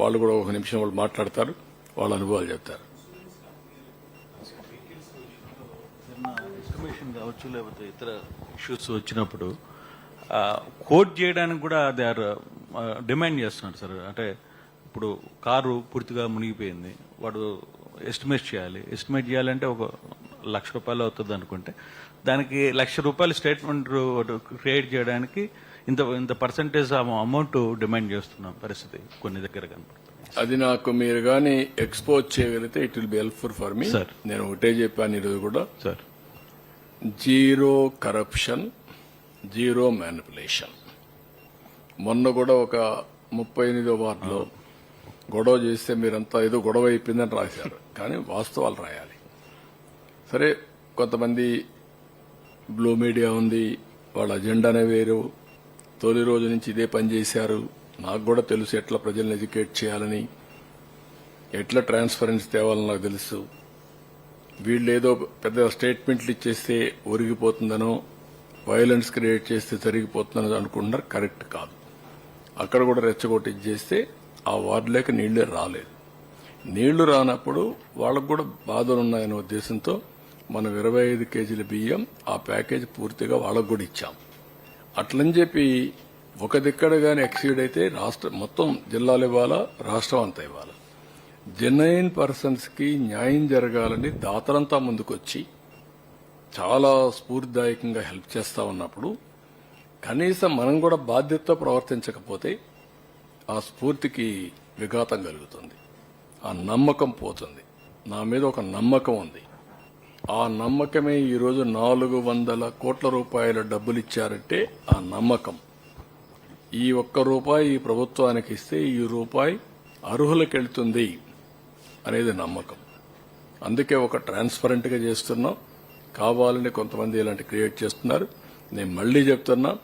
వాళ్ళు కూడా ఒక నిమిషం వాళ్ళు మాట్లాడతారు వాళ్ళ అనుభవాలు చెప్తారు. ఎస్టిమేషన్ కావచ్చు లేకపోతే ఇతర ఇష్యూస్ వచ్చినప్పుడు కోట్ చేయడానికి కూడా దే ఆర్ డిమాండ్ చేస్తున్నారు సార్. అంటే ఇప్పుడు కారు పూర్తిగా మునిగిపోయింది వాడు ఎస్టిమేట్ చేయాలి. ఎస్టిమేట్ చేయాలంటే ఒక లక్ష రూపాయలు అవుతుంది అనుకుంటే దానికి లక్ష రూపాయలు స్టేట్మెంట్ క్రియేట్ చేయడానికి ఇంత ఇంత పర్సంటేజ్ అమౌంట్ డిమాండ్ చేస్తున్న పరిస్థితి కొన్ని దగ్గర కనపడుతుంది అది నాకు మీరు కానీ ఎక్స్పోజ్ చేయగలిగితే it will be helpful for me Sir. నేను ఒకటే చెప్పాను ఈరోజు కూడా. Sir zero corruption zero manipulation మొన్న కూడా ఒక ముప్పై ఎనిమిదో వార్డులో గొడవ చేస్తే మీరంతా ఏదో గొడవ అయిపోయిందని రాశారు. కానీ వాస్తవాలు రాయాలి. సరే కొంతమంది బ్లూ మీడియా ఉంది వాళ్ళ అజెండానే వేరు తొలి రోజు నుంచి ఇదే పని చేశారు. నాకు కూడా తెలుసు ఎట్లా ప్రజల్ని ఎడ్యుకేట్ చేయాలని. ఎట్లా ట్రాన్స్పరెన్సీ తేవాలని నాకు తెలుసు. వీళ్ళు ఏదో పెద్ద స్టేట్మెంట్లు ఇచ్చేస్తే ఒరిగిపోతుందనో వైలెన్స్ క్రియేట్ చేస్తే జరిగిపోతుందని అనుకుంటున్నారు. కరెక్ట్ కాదు. అక్కడ కూడా రెచ్చగొట్టి చేస్తే ఆ వార్డులోకి నీళ్ళే రాలేదు. నీళ్ళు రానప్పుడు వాళ్ళకు కూడా బాధలు ఉన్నాయనే ఉద్దేశంతో మనం ఇరవై ఐదు కేజీల బియ్యం ఆ ప్యాకేజ్ పూర్తిగా వాళ్ళకు కూడా ఇచ్చాం. అట్లని చెప్పి ఒక దిక్కడ కానీ ఎక్సీడ్ అయితే రాష్ట్ర మొత్తం జిల్లాలు ఇవ్వాలా? రాష్ట్రం అంతా ఇవ్వాలా? జెన్యున్ పర్సన్స్కి న్యాయం జరగాలని దాతలంతా ముందుకొచ్చి చాలా స్ఫూర్తిదాయకంగా హెల్ప్ చేస్తా ఉన్నప్పుడు కనీసం మనం కూడా బాధ్యతతో ప్రవర్తించకపోతే ఆ స్ఫూర్తికి విఘాతం కలుగుతుంది. ఆ నమ్మకం పోతుంది. నా మీద ఒక నమ్మకం ఉంది. ఆ నమ్మకమే ఈరోజు నాలుగు వందల కోట్ల రూపాయల డబ్బులు ఇచ్చారంటే ఆ నమ్మకం. ఈ ఒక్క రూపాయి ఈ ప్రభుత్వానికి ఇస్తే ఈ రూపాయి అర్హులకెళ్తుంది అనేది నమ్మకం. అందుకే ఒక ట్రాన్స్పరెంట్గా చేస్తున్నాం. కావాలని కొంతమంది ఇలాంటి క్రియేట్ చేస్తున్నారు. నేను మళ్ళీ చెప్తున్నా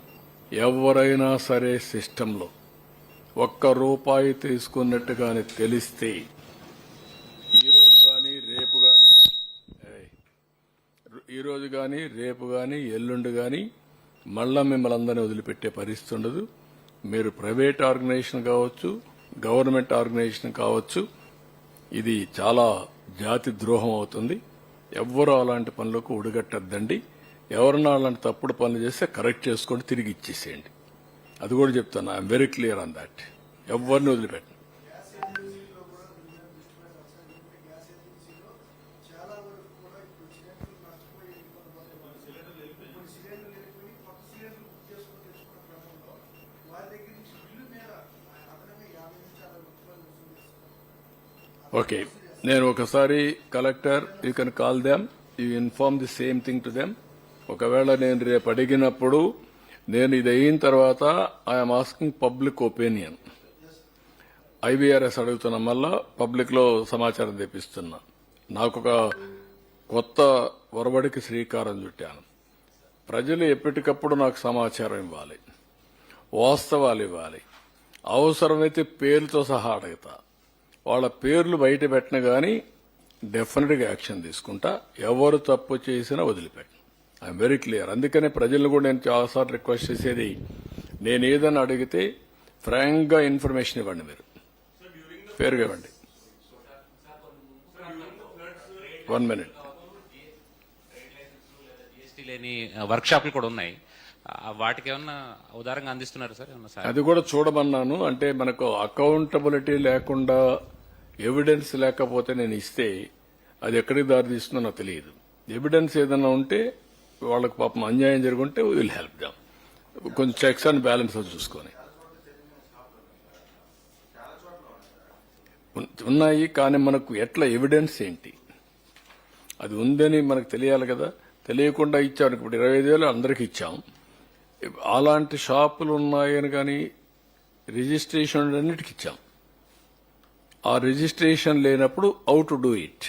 ఎవరైనా సరే సిస్టంలో ఒక్క రూపాయి తీసుకున్నట్టుగానే తెలిస్తే ఈరోజు కానీ రేపు కానీ ఈరోజు కానీ రేపు కానీ ఎల్లుండి కానీ మళ్ళా మిమ్మల్ని అందరినీ వదిలిపెట్టే పరిస్థితి ఉండదు. మీరు ప్రైవేట్ ఆర్గనైజేషన్ కావచ్చు గవర్నమెంట్ ఆర్గనైజేషన్ కావచ్చు ఇది చాలా జాతి ద్రోహం అవుతుంది. ఎవ్వరూ అలాంటి పనులకు ఉడగట్టద్దండి ఎవరన్నా అలాంటి తప్పుడు పనులు చేస్తే కరెక్ట్ చేసుకొని తిరిగి ఇచ్చేసేయండి. అది కూడా చెప్తాను. I'm very clear on that. ఎవరిని వదిలిపెట్టను. ఓకే నేను ఒకసారి collector you can call them you inform the same thing to them ఒకవేళ నేను రేపు అడిగినప్పుడు నేను ఇది అయిన తర్వాత I'm asking public opinion IBRS అడుగుతున్న మళ్ళా పబ్లిక్లో సమాచారం తెప్పిస్తున్నా. నాకు ఒక కొత్త ఒరబడికి శ్రీకారం చుట్టాను. ప్రజలు ఎప్పటికప్పుడు నాకు సమాచారం ఇవ్వాలి. వాస్తవాలు ఇవ్వాలి. అవసరమైతే పేరుతో సహా అడుగుతా. వాళ్ళ పేర్లు బయట పెట్టిన గాని డెఫినెట్గా యాక్షన్ తీసుకుంటా. ఎవరు తప్పు చేసినా వదిలిపెట్ట. I'm very clear. అందుకనే ప్రజలను కూడా నేను చాలాసార్లు రిక్వెస్ట్ చేసేది నేను ఏదైనా అడిగితే ఫ్రాంక్గా ఇన్ఫర్మేషన్ ఇవ్వండి మీరు. పేరుగా ఇవ్వండి. One minute. లేని వర్క్ షాపులు కూడా ఉన్నాయి. వాటికి ఏమన్నా ఉదారంగా అందిస్తున్నారు సార్? అది కూడా చూడమన్నాను. అంటే మనకు అకౌంటబిలిటీ లేకుండా ఎవిడెన్స్ లేకపోతే నేను ఇస్తే అది ఎక్కడికి దారి తీస్తుందో నాకు తెలియదు. ఎవిడెన్స్ ఏదైనా ఉంటే వాళ్ళకి పాపం అన్యాయం జరుగుంటే విల్ హెల్ప్ దాం కొంచెం చెక్స్ అండ్ బ్యాలెన్స్ చూసుకొని. ఉన్నాయి కానీ మనకు ఎట్లా ఎవిడెన్స్ ఏంటి? అది ఉందని మనకు తెలియాలి కదా. తెలియకుండా ఇచ్చారు ఇప్పుడు ఇరవై ఐదు వేలు అందరికి ఇచ్చాం. అలాంటి షాపులు ఉన్నాయని కానీ రిజిస్ట్రేషన్ అన్నిటికి ఇచ్చాం. ఆ రిజిస్ట్రేషన్ లేనప్పుడు హౌ టు డూ ఇట్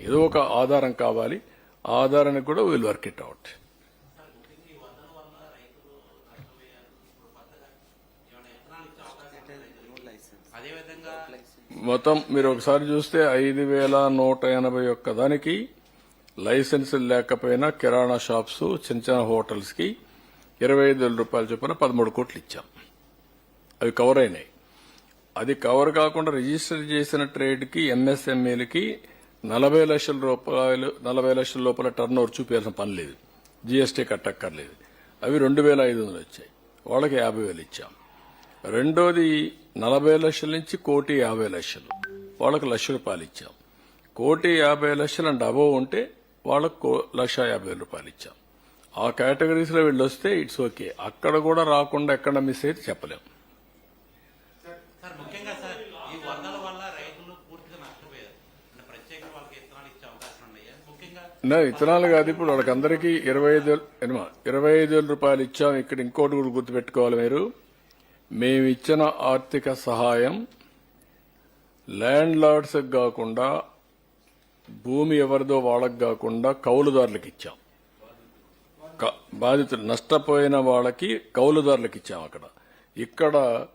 ఏదో ఒక ఆధారం కావాలి. ఆధారాన్ని ఆధారానికి కూడా విల్ వర్క్ ఇట్ అవుట్ మొత్తం మీరు ఒకసారి చూస్తే ఐదు వేల నూట ఎనభై ఒక్క దానికి లైసెన్సులు లేకపోయినా కిరాణా షాప్స్ చిన్న చిన్న హోటల్స్కి ఇరవై ఐదు వేల రూపాయల చొప్పున పదమూడు కోట్లు ఇచ్చాం. అవి కవర్ అయినాయి. అది కవర్ కాకుండా రిజిస్టర్ చేసిన ట్రేడ్కి ఎంఎస్ఎంఈలకి నలభై లక్షల రూపాయలు నలభై లక్షల లోపల టర్న్ ఓవర్ చూపించాల్సిన పని లేదు. జీఎస్టీ కట్టక్కర్లేదు. అవి రెండు వేల ఐదు వందలు వచ్చాయి. వాళ్ళకి యాభై వేలు ఇచ్చాం. రెండోది నలభై లక్షల నుంచి కోటి యాభై లక్షలు. వాళ్ళకి లక్ష రూపాయలు ఇచ్చాం. కోటి యాభై లక్షలు అండ్ అబవ్ ఉంటే వాళ్ళకు కో- లక్ష యాభై వేల రూపాయలు ఇచ్చాం. ఆ కేటగిరీస్లో వీళ్ళు వస్తే ఇట్స్ ఓకే. అక్కడ కూడా రాకుండా ఎక్కడ మిస్ అయితే చెప్పలేం. సార్ ముఖ్యంగా సార్ ఈ వరదల వల్ల రైతులు పూర్తిగా నష్టపోయారు. వాళ్ళకి ఇత్తనాలు ఇచ్చే అవకాశం ఉన్నాయా. ముఖ్యంగా నా విత్తనాలు కాదు ఇప్పుడు వాళ్ళకి అందరికీ ఇరవై ఐదు వేలు ఇరవై ఐదు వేల రూపాయలు ఇచ్చాం. ఇక్కడ ఇంకోటి కూడా గుర్తుపెట్టుకోవాలి మీరు. మేము ఇచ్చిన ఆర్థిక సహాయం ల్యాండ్ లార్డ్స్ కాకుండా భూమి ఎవరిదో వాళ్ళకి కాకుండా కౌలుదారులకు ఇచ్చాం. క- బాధితులు నష్టపోయిన వాళ్ళకి కౌలుదారులకు ఇచ్చాం అక్కడ. ఇక్కడ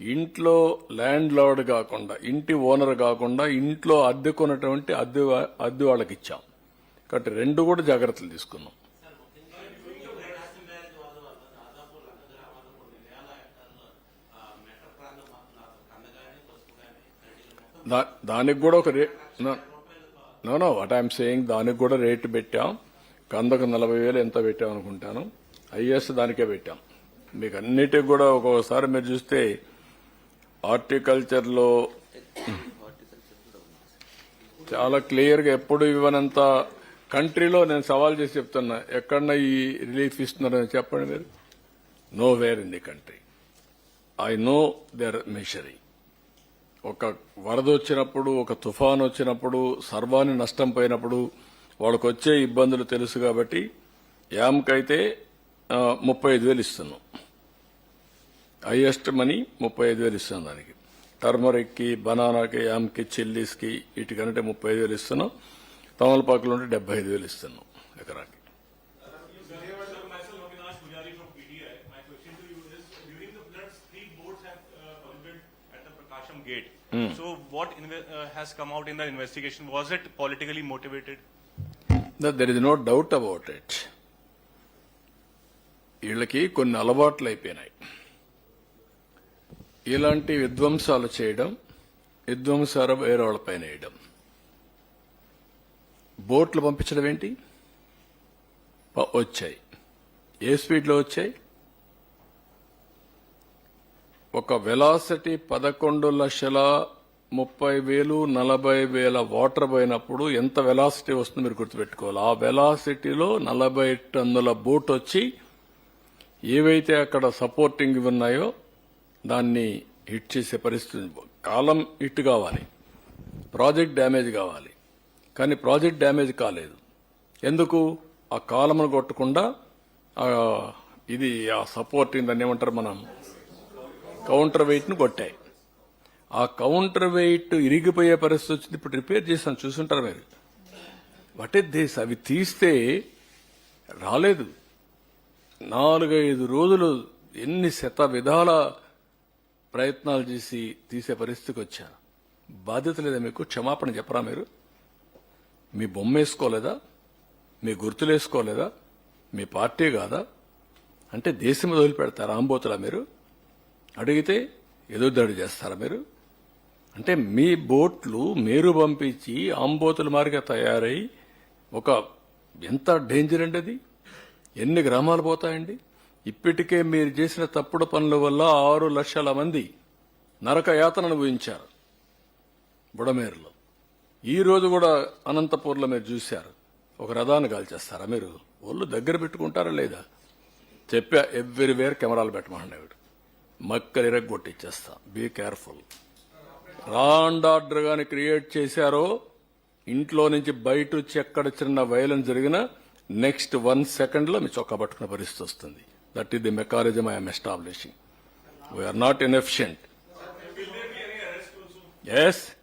ఇంట్లో ల్యాండ్ లార్డ్ కాకుండా ఇంటి ఓనర్ కాకుండా ఇంట్లో అద్దె వా- అద్దె వాళ్ళకి ఇచ్చాం కాబట్టి రెండు కూడా జాగ్రత్తలు తీసుకున్నాం. దా- దానికి కూడా ఒక rate no what I'm saying దానికి కూడా రేటు పెట్టాం. కందకు నలభై వేలు ఎంత పెట్టాం అనుకుంటాను. ఐఎస్ దానికే పెట్టాం. మీకు అన్నిటికి కూడా ఒక్కొక్కసారి మీరు చూస్తే హార్టికల్చర్లో చాలా క్లియర్గా ఎప్పుడు ఇవ్వనంత కంట్రీలో నేను సవాల్ చేసి చెప్తున్నా ఎక్కడన్నా ఈ రిలీఫ్ ఇస్తున్నారని చెప్పండి మీరు? No where in the country I know there machinery ఒక వరద వచ్చినప్పుడు ఒక తుఫాన్ వచ్చినప్పుడు సర్వాన్ని నష్టం పోయినప్పుడు వాళ్ళకు వచ్చే ఇబ్బందులు తెలుసు కాబట్టి యామ్కైతే ముప్పై ఐదు వేలు ఇస్తున్నాం. హయ్యెస్ట్ మనీ ముప్పై ఐదు వేలు ఇస్తాను దానికి. టర్మరిక్కి బనానాకి యామ్కి చిల్లీస్కి వీటికంటే ముప్పై ఐదు వేలు ఇస్తున్నాం. తమలపాకులు ఉంటే డెబ్బై ఐదు వేలు ఇస్తున్నాం ఎకరాకి. There is no doubt about it వీళ్ళకి కొన్ని అలవాట్లు అయిపోయినాయి. ఇలాంటి విధ్వంసాలు చేయడం విధ్వంసాలు వేరే వాళ్ళపైన వేయడం బోట్లు పంపించడం ఏంటి? వచ్చాయి. ఏ స్పీడ్లో వచ్చాయి? ఒక వెలాసిటీ పదకొండు లక్షల ముప్పై వేలు నలభై వేల వాటర్ పోయినప్పుడు ఎంత వెలాసిటీ వస్తుందో మీరు గుర్తుపెట్టుకోవాలి. ఆ వెలాసిటీలో నలభై టన్నుల బోట్ వచ్చి ఏవైతే అక్కడ సపోర్టింగ్ ఉన్నాయో దాన్ని హిట్ చేసే పరిస్థితి కాలం హిట్ కావాలి. ప్రాజెక్ట్ డ్యామేజ్ కావాలి. కానీ ప్రాజెక్ట్ డ్యామేజ్ కాలేదు. ఎందుకు? ఆ కాలమును కొట్టకుండా ఇది ఆ సపోర్ట్ దాన్ని ఏమంటారు మనం? కౌంటర్ వెయిట్ను కొట్టాయి. ఆ కౌంటర్ వెయిట్ ఇరిగిపోయే పరిస్థితి వచ్చింది. ఇప్పుడు రిపేర్ చేసాం చూసుంటారు మీరు. వాట్ ఇస్ అవి తీస్తే రాలేదు. నాలుగైదు రోజులు ఎన్ని శత విధాల ప్రయత్నాలు చేసి తీసే పరిస్థితికి వచ్చా బాధ్యత లేదా మీకు? క్షమాపణ చెప్పరా మీరు? మీ బొమ్మ వేసుకోలేదా? మీ గుర్తులేసుకోలేదా మీ పార్టీ కాదా? అంటే దేశం వదిలిపెడతారా ఆంబోతులా మీరు? అడిగితే ఏదో దాడి చేస్తారా మీరు? అంటే మీ బోట్లు మీరు పంపించి ఆంబోతుల మారిగా తయారై ఒక ఎంత డేంజర్ అండి అది? ఎన్ని గ్రామాలు పోతాయండి? ఇప్పటికే మీరు చేసిన తప్పుడు పనుల వల్ల ఆరు లక్షల మంది నరక యాతన అనుభవించారు బుడమేరులో. ఈ రోజు కూడా అనంతపూర్లో మీరు చూశారు. ఒక రథాన్ని కాల్చేస్తారా మీరు? ఒళ్ళు దగ్గర పెట్టుకుంటారా లేదా? చెప్పా ఎవ్రీవేర్ కెమెరాలు పెట్టమన్నాడు మక్కలు ఇరగ్గొట్టిచ్చేస్తా బీ కేర్ఫుల్ రాండ్ ఆర్డర్ గాని క్రియేట్ చేశారో ఇంట్లో నుంచి బయట వచ్చి ఎక్కడ చిన్న వైలెన్స్ జరిగినా నెక్స్ట్ వన్ సెకండ్లో మీ చొక్కా పట్టుకునే పరిస్థితి వస్తుంది. That is the mechanism I am establishing. We are not inefficient. Yes?